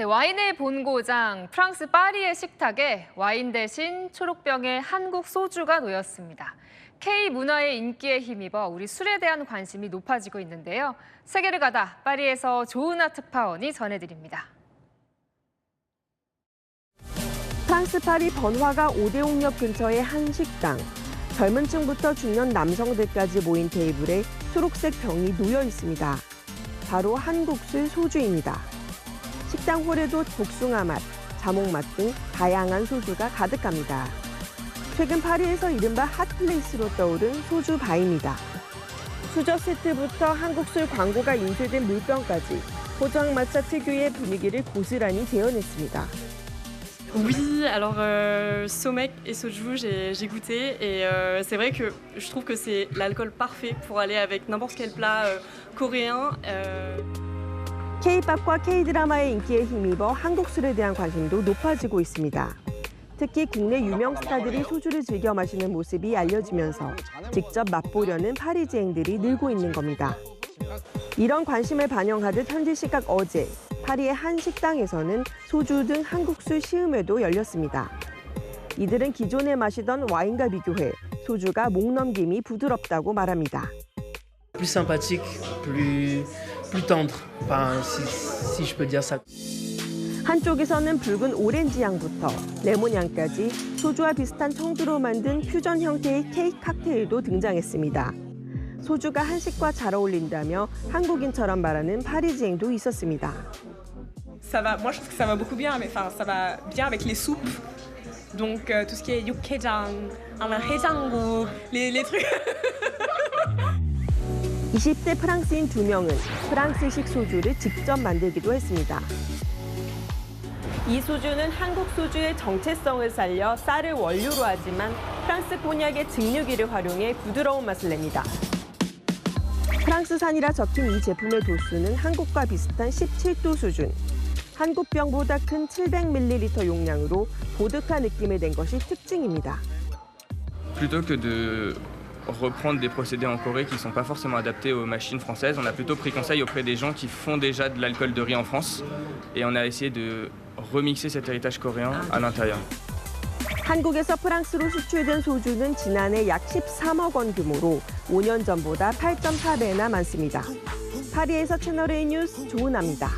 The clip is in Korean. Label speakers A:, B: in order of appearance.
A: 네, 와인의 본고장 프랑스 파리의 식탁에 와인 대신 초록병의 한국 소주가 놓였습니다. K 문화의 인기에 힘입어 우리 술에 대한 관심이 높아지고 있는데요. 세계를 가다 파리에서 조은아 특파원이 전해드립니다.
B: 프랑스 파리 번화가 오데옹역 근처의 한 식당. 젊은 층부터 중년 남성들까지 모인 테이블에 초록색 병이 놓여 있습니다. 바로 한국술 소주입니다. 식당 홀에도 복숭아 맛, 자몽 맛 등 다양한 소주가 가득합니다. 최근 파리에서 이른바 핫플레이스로 떠오른 소주 바입니다. 수저 세트부터 한국술 광고가 인쇄된 물병까지 포장 마차 특유의 분위기를 고스란히 재현했습니다.
C: Oui, alors euh, Somek et Soju, j'ai goûté et euh, c'est vrai que je trouve que c'est l'alcool parfait pour aller avec n'importe quel plat euh, coréen. euh,
B: K-팝과 K-드라마의 인기에 힘입어 한국 술에 대한 관심도 높아지고 있습니다. 특히 국내 유명 스타들이 소주를 즐겨 마시는 모습이 알려지면서 직접 맛보려는 파리지행들이 늘고 있는 겁니다. 이런 관심을 반영하듯 현지 시각 어제 파리의 한 식당에서는 소주 등 한국 술 시음회도 열렸습니다. 이들은 기존에 마시던 와인과 비교해 소주가 목 넘김이 부드럽다고 말합니다.
D: Plus tendre, enfin, si, si je peux dire ça.
B: 한쪽에서는 붉은 오렌지 향부터 레몬 향까지 소주와 비슷한 청두로 만든 퓨전 형태의 케이크 칵테일도 등장했습니다. 소주가 한식과 잘 어울린다며 한국인처럼 말하는 파리지행도 있었습니다.
E: Ça va, moi je trouve que ça va beaucoup bien, mais enfin ça va bien avec les soupes. Donc euh, tout ce qui est yukkejang, hejango, les, les trucs.
B: 20대 프랑스인 두 명은 프랑스식 소주를 직접 만들기도 했습니다. 이 소주는 한국 소주의 정체성을 살려 쌀을 원료로 하지만 프랑스 곤약의 증류기를 활용해 부드러운 맛을 냅니다. 프랑스산이라 적힌 이 제품의 도수는 한국과 비슷한 17도 수준. 한국 병보다 큰 700ml 용량으로 보드카 느낌을 낸 것이 특징입니다.
F: reprendre des procédés en Corée qui ne sont pas forcément adaptés aux machines françaises, on a plutôt pris conseil auprès des gens qui font déjà de l'alcool de riz en France et on a essayé de remixer cet héritage coréen à l'intérieur.
B: 한국에서 프랑스로 수출된 소주는 지난해 약 13억 원 규모로 5년 전보다 8.4배나 많습니다. 파리에서 채널A 뉴스 조은아입니다.